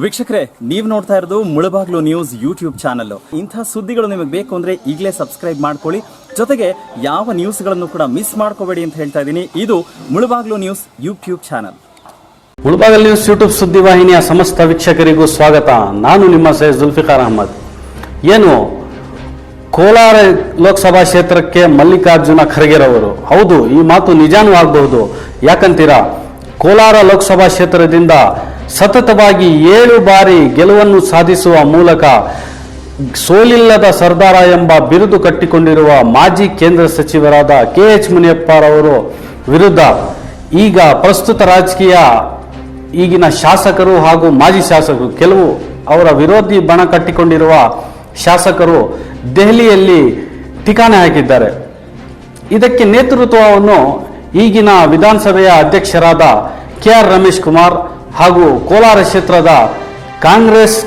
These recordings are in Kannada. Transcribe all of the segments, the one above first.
ವೀಕ್ಷಕರೇ, ನೀವು ನೋಡ್ತಾ ಇರೋದು ಮುಳಬಾಗ್ಲು ನ್ಯೂಸ್ ಯೂಟ್ಯೂಬ್ ಚಾನಲ್ ಇಂಥ ಸುದ್ದಿಗಳು ನಿಮಗೆ ಬೇಕು ಅಂದ್ರೆ ಈಗಲೇ ಸಬ್ಸ್ಕ್ರೈಬ್ ಮಾಡ್ಕೊಳ್ಳಿ. ಜೊತೆಗೆ ಯಾವ ನ್ಯೂಸ್ಗಳನ್ನು ಕೂಡ ಮಿಸ್ ಮಾಡ್ಕೋಬೇಡಿ ಅಂತ ಹೇಳ್ತಾ ಇದ್ದೀನಿ. ಇದು Mulbagal news YouTube channel. Mulbagal news YouTube ಸುದ್ದಿವಾಹಿನಿಯ ಸಮಸ್ತ ವೀಕ್ಷಕರಿಗೂ ಸ್ವಾಗತ. ನಾನು ನಿಮ್ಮ ಸೈಯದ್ ಜುಲ್ಫಿಕಾರ್ ಅಹಮದ್. ಏನು, ಕೋಲಾರ ಲೋಕಸಭಾ ಕ್ಷೇತ್ರಕ್ಕೆ ಮಲ್ಲಿಕಾರ್ಜುನ ಖರ್ಗೆರವರು. ಹೌದು, ಈ ಮಾತು ನಿಜಾನೂ ಆಗಬಹುದು. ಯಾಕಂತೀರಾ, ಕೋಲಾರ ಲೋಕಸಭಾ ಕ್ಷೇತ್ರದಿಂದ ಸತತವಾಗಿ ಏಳು ಬಾರಿ ಗೆಲುವನ್ನು ಸಾಧಿಸುವ ಮೂಲಕ ಸೋಲಿಲ್ಲದ ಸರ್ದಾರ ಎಂಬ ಬಿರುದು ಕಟ್ಟಿಕೊಂಡಿರುವ ಮಾಜಿ ಕೇಂದ್ರ ಸಚಿವರಾದ ಕೆ ಎಚ್ ಮುನಿಯಪ್ಪರವರು ವಿರುದ್ಧ ಈಗ ಪ್ರಸ್ತುತ ರಾಜಕೀಯ ಈಗಿನ ಶಾಸಕರು ಹಾಗೂ ಮಾಜಿ ಶಾಸಕರು, ಕೆಲವು ಅವರ ವಿರೋಧಿ ಬಣ ಕಟ್ಟಿಕೊಂಡಿರುವ ಶಾಸಕರು ದೆಹಲಿಯಲ್ಲಿ ಠಿಕಾಣೆ ಹಾಕಿದ್ದಾರೆ. ಇದಕ್ಕೆ ನೇತೃತ್ವವನ್ನು ಈಗಿನ ವಿಧಾನಸಭೆಯ ಅಧ್ಯಕ್ಷರಾದ ಕೆ ಆರ್ ರಮೇಶ್ ಕುಮಾರ್ ಹಾಗೂ ಕೋಲಾರ ಕ್ಷೇತ್ರದ ಕಾಂಗ್ರೆಸ್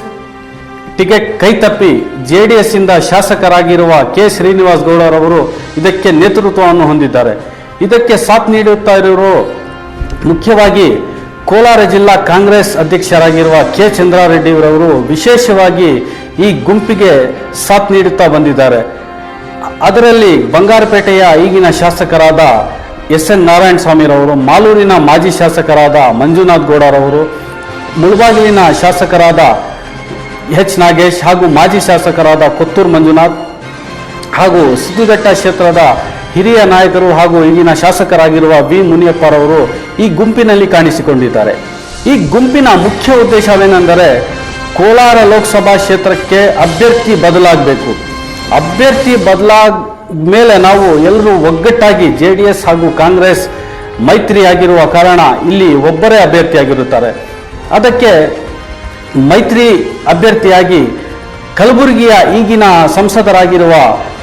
ಟಿಕೆಟ್ ಕೈತಪ್ಪಿ ಜೆ ಡಿ ಎಸ್ ಇಂದ ಶಾಸಕರಾಗಿರುವ ಕೆ ಶ್ರೀನಿವಾಸ್ ಗೌಡರವರು ಇದಕ್ಕೆ ನೇತೃತ್ವವನ್ನು ಹೊಂದಿದ್ದಾರೆ. ಇದಕ್ಕೆ ಸಾಥ್ ನೀಡುತ್ತಾ ಇರೋರು ಮುಖ್ಯವಾಗಿ ಕೋಲಾರ ಜಿಲ್ಲಾ ಕಾಂಗ್ರೆಸ್ ಅಧ್ಯಕ್ಷರಾಗಿರುವ ಕೆ ಚಂದ್ರಾರೆಡ್ಡಿಯವರವರು ವಿಶೇಷವಾಗಿ ಈ ಗುಂಪಿಗೆ ಸಾಥ್ ನೀಡುತ್ತಾ ಬಂದಿದ್ದಾರೆ. ಅದರಲ್ಲಿ ಬಂಗಾರಪೇಟೆಯ ಈಗಿನ ಶಾಸಕರಾದ ಎಸ್ ಎನ್ ನಾರಾಯಣ ಸ್ವಾಮಿರವರು, ಮಾಲೂರಿನ ಮಾಜಿ ಶಾಸಕರಾದ ಮಂಜುನಾಥ್ ಗೌಡರವರು, ಮುಳಬಾಗಿಲಿನ ಶಾಸಕರಾದ ಎಚ್ ನಾಗೇಶ್ ಹಾಗೂ ಮಾಜಿ ಶಾಸಕರಾದ ಕೊತ್ತೂರು ಮಂಜುನಾಥ್ ಹಾಗೂ ಸಿದ್ದುಘಟ್ಟ ಕ್ಷೇತ್ರದ ಹಿರಿಯ ನಾಯಕರು ಹಾಗೂ ಈಗಿನ ಶಾಸಕರಾಗಿರುವ ವಿ ಮುನಿಯಪ್ಪರವರು ಈ ಗುಂಪಿನಲ್ಲಿ ಕಾಣಿಸಿಕೊಂಡಿದ್ದಾರೆ. ಈ ಗುಂಪಿನ ಮುಖ್ಯ ಉದ್ದೇಶವೇನೆಂದರೆ ಕೋಲಾರ ಲೋಕಸಭಾ ಕ್ಷೇತ್ರಕ್ಕೆ ಅಭ್ಯರ್ಥಿ ಬದಲಾಗಬೇಕು. ಅಭ್ಯರ್ಥಿ ಬದಲಾದ ಮೇಲೆ ನಾವು ಎಲ್ಲರೂ ಒಗ್ಗಟ್ಟಾಗಿ ಜೆ ಡಿ ಎಸ್ ಹಾಗೂ ಕಾಂಗ್ರೆಸ್ ಮೈತ್ರಿಯಾಗಿರುವ ಕಾರಣ ಇಲ್ಲಿ ಒಬ್ಬರೇ ಅಭ್ಯರ್ಥಿಯಾಗಿರುತ್ತಾರೆ. ಅದಕ್ಕೆ ಮೈತ್ರಿ ಅಭ್ಯರ್ಥಿಯಾಗಿ ಕಲಬುರಗಿಯ ಈಗಿನ ಸಂಸದರಾಗಿರುವ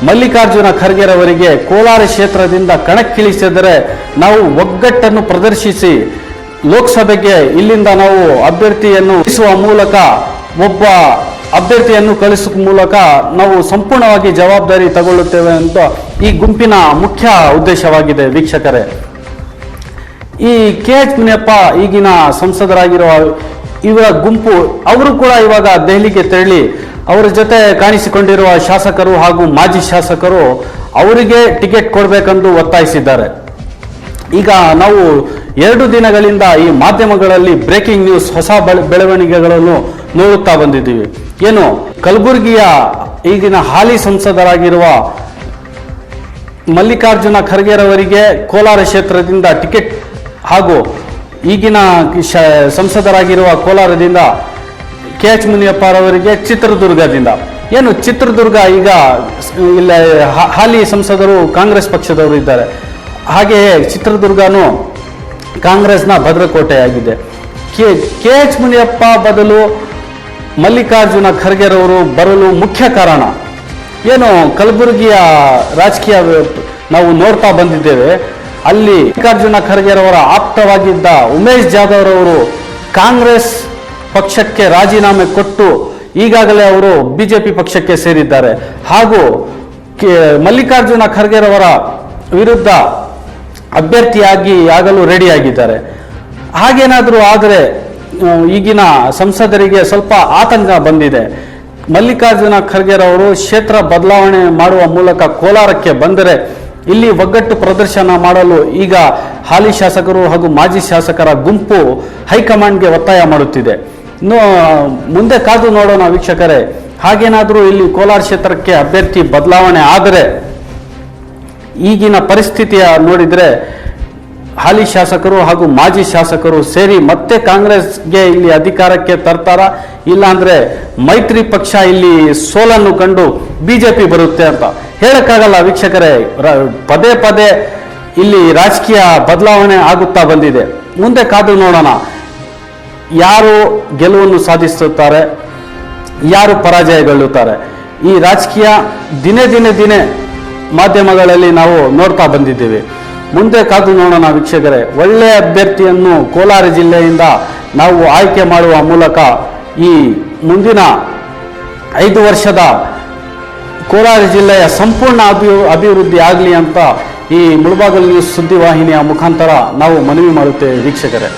ಮಲ್ಲಿಕಾರ್ಜುನ ಖರ್ಗೆರವರಿಗೆ ಕೋಲಾರ ಕ್ಷೇತ್ರದಿಂದ ಕಣಕ್ಕಿಳಿಸಿದರೆ ನಾವು ಒಗ್ಗಟ್ಟನ್ನು ಪ್ರದರ್ಶಿಸಿ ಲೋಕಸಭೆಗೆ ಇಲ್ಲಿಂದ ನಾವು ಅಭ್ಯರ್ಥಿಯನ್ನು ಇಳಿಸುವ ಮೂಲಕ ಒಬ್ಬ ಅಭ್ಯರ್ಥಿಯನ್ನು ಕಳಿಸುವ ಮೂಲಕ ನಾವು ಸಂಪೂರ್ಣವಾಗಿ ಜವಾಬ್ದಾರಿ ತಗೊಳ್ಳುತ್ತೇವೆ ಅಂತ ಈ ಗುಂಪಿನ ಮುಖ್ಯ ಉದ್ದೇಶವಾಗಿದೆ ವೀಕ್ಷಕರೇ. ಈ ಕೆ ಎಚ್ ಮುನಿಯಪ್ಪ ಈಗಿನ ಸಂಸದರಾಗಿರುವ ಇವರ ಗುಂಪು, ಅವರು ಕೂಡ ಇವಾಗ ದೆಹಲಿಗೆ ತೆರಳಿ ಅವರ ಜೊತೆ ಕಾಣಿಸಿಕೊಂಡಿರುವ ಶಾಸಕರು ಹಾಗೂ ಮಾಜಿ ಶಾಸಕರು ಅವರಿಗೆ ಟಿಕೆಟ್ ಕೊಡಬೇಕೆಂದು ಒತ್ತಾಯಿಸಿದ್ದಾರೆ. ಈಗ ನಾವು ಎರಡು ದಿನಗಳಿಂದ ಈ ಮಾಧ್ಯಮಗಳಲ್ಲಿ ಬ್ರೇಕಿಂಗ್ ನ್ಯೂಸ್, ಹೊಸ ಬೆಳ- ಬೆಳವಣಿಗೆಗಳನ್ನು ನೋಡುತ್ತಾ ಬಂದಿದ್ದೀವಿ. ಏನು, ಕಲಬುರಗಿಯ ಈಗಿನ ಹಾಲಿ ಸಂಸದರಾಗಿರುವ ಮಲ್ಲಿಕಾರ್ಜುನ ಖರ್ಗೆರವರಿಗೆ ಕೋಲಾರ ಕ್ಷೇತ್ರದಿಂದ ಟಿಕೆಟ್ ಹಾಗೂ ಈಗಿನ ಸಂಸದರಾಗಿರುವ ಕೋಲಾರದಿಂದ ಕೆ ಎಚ್ ಮುನಿಯಪ್ಪರವರಿಗೆ ಚಿತ್ರದುರ್ಗದಿಂದ. ಏನು, ಚಿತ್ರದುರ್ಗ ಈಗ ಇಲ್ಲ ಹಾಲಿ ಸಂಸದರು ಕಾಂಗ್ರೆಸ್ ಪಕ್ಷದವರು ಇದ್ದಾರೆ. ಹಾಗೆಯೇ ಚಿತ್ರದುರ್ಗನೂ ಕಾಂಗ್ರೆಸ್ನ ಭದ್ರಕೋಟೆಯಾಗಿದೆ. ಕೆ ಕೆ ಎಚ್ ಮುನಿಯಪ್ಪ ಬದಲು ಮಲ್ಲಿಕಾರ್ಜುನ ಖರ್ಗೆರವರು ಬರಲು ಮುಖ್ಯ ಕಾರಣ. ಏನು ಕಲಬುರಗಿಯ ರಾಜಕೀಯ ನಾವು ನೋಡ್ತಾ ಬಂದಿದ್ದೇವೆ. ಅಲ್ಲಿ ಮಲ್ಲಿಕಾರ್ಜುನ ಖರ್ಗೆರವರ ಆಪ್ತವಾಗಿದ್ದ ಉಮೇಶ್ ಜಾಧವ್ ರವರು ಕಾಂಗ್ರೆಸ್ ಪಕ್ಷಕ್ಕೆ ರಾಜೀನಾಮೆ ಕೊಟ್ಟು ಈಗಾಗಲೇ ಅವರು ಬಿಜೆಪಿ ಪಕ್ಷಕ್ಕೆ ಸೇರಿದ್ದಾರೆ. ಹಾಗೂ ಮಲ್ಲಿಕಾರ್ಜುನ ಖರ್ಗೆರವರ ವಿರುದ್ಧ ಅಭ್ಯರ್ಥಿಯಾಗಿ ಆಗಲು ರೆಡಿಯಾಗಿದ್ದಾರೆ ಹಾಗೇನಾದರೂ ಆದರೆ ಈಗಿನ ಸಂಸದರಿಗೆ ಸ್ವಲ್ಪ ಆತಂಕ ಬಂದಿದೆ. ಮಲ್ಲಿಕಾರ್ಜುನ ಖರ್ಗೆರವರು ಕ್ಷೇತ್ರ ಬದಲಾವಣೆ ಮಾಡುವ ಮೂಲಕ ಕೋಲಾರಕ್ಕೆ ಬಂದರೆ ಇಲ್ಲಿ ಒಗ್ಗಟ್ಟು ಪ್ರದರ್ಶನ ಮಾಡಲು ಈಗ ಹಾಲಿ ಶಾಸಕರು ಹಾಗೂ ಮಾಜಿ ಶಾಸಕರ ಗುಂಪು ಹೈಕಮಾಂಡ್ಗೆ ಒತ್ತಾಯ ಮಾಡುತ್ತಿದೆ. ಮುಂದೆ ಕಾದು ನೋಡೋಣ ವೀಕ್ಷಕರೇ, ಹಾಗೇನಾದರೂ ಇಲ್ಲಿ ಕೋಲಾರ ಕ್ಷೇತ್ರಕ್ಕೆ ಅಭ್ಯರ್ಥಿ ಬದಲಾವಣೆ ಆದರೆ ಈಗಿನ ಪರಿಸ್ಥಿತಿಯ ನೋಡಿದರೆ ಹಾಲಿ ಶಾಸಕರು ಹಾಗೂ ಮಾಜಿ ಶಾಸಕರು ಸೇರಿ ಮತ್ತೆ ಕಾಂಗ್ರೆಸ್ಗೆ ಇಲ್ಲಿ ಅಧಿಕಾರಕ್ಕೆ ತರ್ತಾರ? ಇಲ್ಲಾಂದ್ರೆ ಮೈತ್ರಿ ಪಕ್ಷ ಇಲ್ಲಿ ಸೋಲನ್ನು ಕಂಡು ಬಿಜೆಪಿ ಬರುತ್ತೆ ಅಂತ ಹೇಳಕ್ಕಾಗಲ್ಲ ವೀಕ್ಷಕರೇ. ಪದೇ ಪದೇ ಇಲ್ಲಿ ರಾಜಕೀಯ ಬದಲಾವಣೆ ಆಗುತ್ತಾ ಬಂದಿದೆ. ಮುಂದೆ ಕಾದು ನೋಡೋಣ. ಯಾರು ಗೆಲುವನ್ನು ಸಾಧಿಸುತ್ತಾರೆ? ಯಾರು ಪರಾಜಯಗೊಳ್ಳುತ್ತಾರೆ? ಈ ರಾಜಕೀಯ ದಿನೇ ದಿನೇ ದಿನೇ ಮಾಧ್ಯಮಗಳಲ್ಲಿ ನಾವು ನೋಡ್ತಾ ಬಂದಿದ್ದೇವೆ. ಮುಂದೆ ಕಾದು ನೋಡೋಣ ವೀಕ್ಷಕರೇ. ಒಳ್ಳೆಯ ಅಭ್ಯರ್ಥಿಯನ್ನು ಕೋಲಾರ ಜಿಲ್ಲೆಯಿಂದ ನಾವು ಆಯ್ಕೆ ಮಾಡುವ ಮೂಲಕ ಈ ಮುಂದಿನ ಐದು ವರ್ಷದ ಕೋಲಾರ ಜಿಲ್ಲೆಯ ಸಂಪೂರ್ಣ ಅಭಿ, ಅಭಿವೃದ್ಧಿ ಆಗಲಿ ಅಂತ ಈ ಮುಳಬಾಗಲ್ ನ್ಯೂಸ್ ಸುದ್ದಿವಾಹಿನಿಯ ಮುಖಾಂತರ ನಾವು ಮನವಿ ಮಾಡುತ್ತೇವೆ ವೀಕ್ಷಕರೇ.